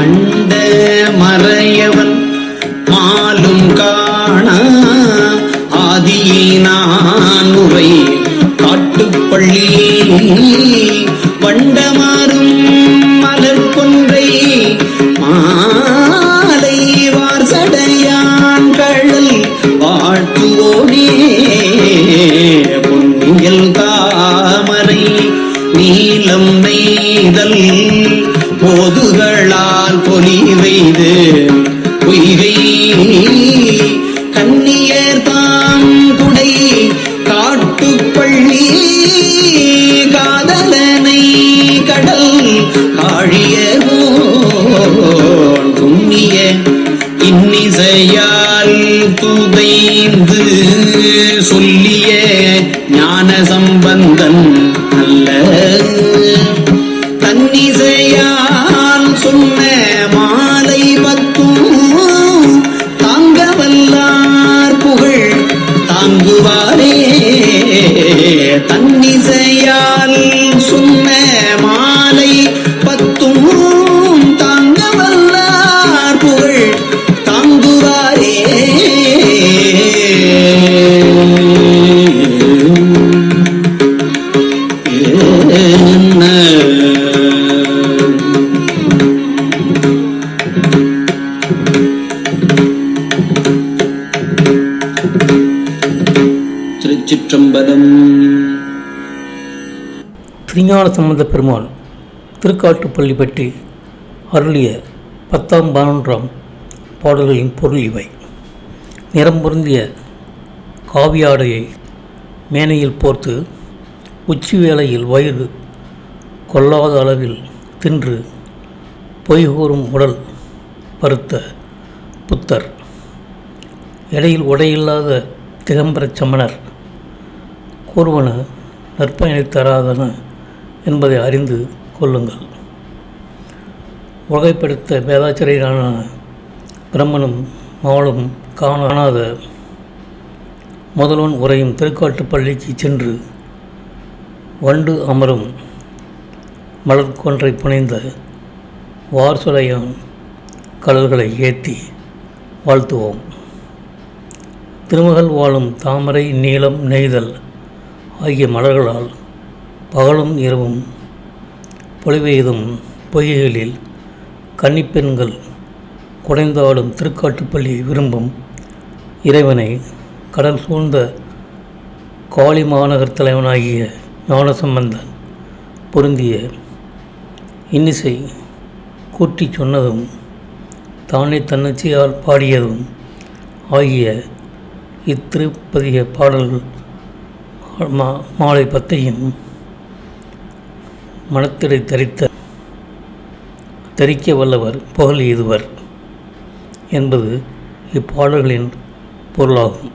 அண்ட மறையவன் மாலும் காண ஆதியினான் உரை காட்டுப்பள்ளி வண்டமாறும் மலர் கொன்றை மாலை வார்சடையான் கழல் வாழ்த்துவோனே பொன்னியல் தாமரை நீலம் நெய்தல் போதுக சொல்லிய ஞான சம்பந்தன் அல்ல தன்னிசையால் சொன்ன மாலை பத்தும் தாங்க வல்லார் புகழ் தாங்குவாரே. தன்னிசையால் திருச்சிற்றம்பலம். திருஞான சம்பந்த பெருமான் திருக்காட்டுப்பள்ளி பற்றி அருளிய பத்தாம் பதினொன்றாம் பாடல்களின் பொருள் இவை. நிறம் பொருந்திய காவியாடையை மேனையில் போர்த்து உச்சி வேளையில் வயிறு கொள்ளாத அளவில் தின்று பொய் கூறும் உடல் பருத்த புத்தர். இடையில் உடையில்லாத திகம்பரச் சமணர் கூறுவன நற்பயனை தராதன என்பதை அறிந்து கொள்ளுங்கள். உலகைப்படுத்த வேதாச்சரியரான பிரம்மனும் மாலும் காணாத முதல்வன் உரையும் திருக்காட்டுப்பள்ளிக்கு சென்று வண்டு அமரும் மலர்கொன்றை புனைந்த வார்சுலையான் கடல்களை ஏற்றி வாழ்த்துவோம். திருமகள் வாழும் தாமரை நீளம் நெய்தல் ஆகிய மலர்களால் பகலும் இரவும் பொலிவெய்தும் பொய்கைகளில் கன்னிப்பெண்கள் குடைந்தாடும் திருக்காட்டுப்பள்ளியை விரும்பும் இறைவனை கடல் சூழ்ந்த காளி மாநகர் தலைவனாகிய ஞானசம்பந்தன் பொருந்திய இன்னிசை கூட்டி சொன்னதும் தானே தன்னச்சியால் பாடியதும் ஆகிய இத்திருப்பதிய பாடல்கள் மா- மாலை பத்தையும் மனத்திடை தரித்த தரிக்க வல்லவர் புகழ் இதுவர் என்பது இப்பாடல்களின் பொருளாகும்.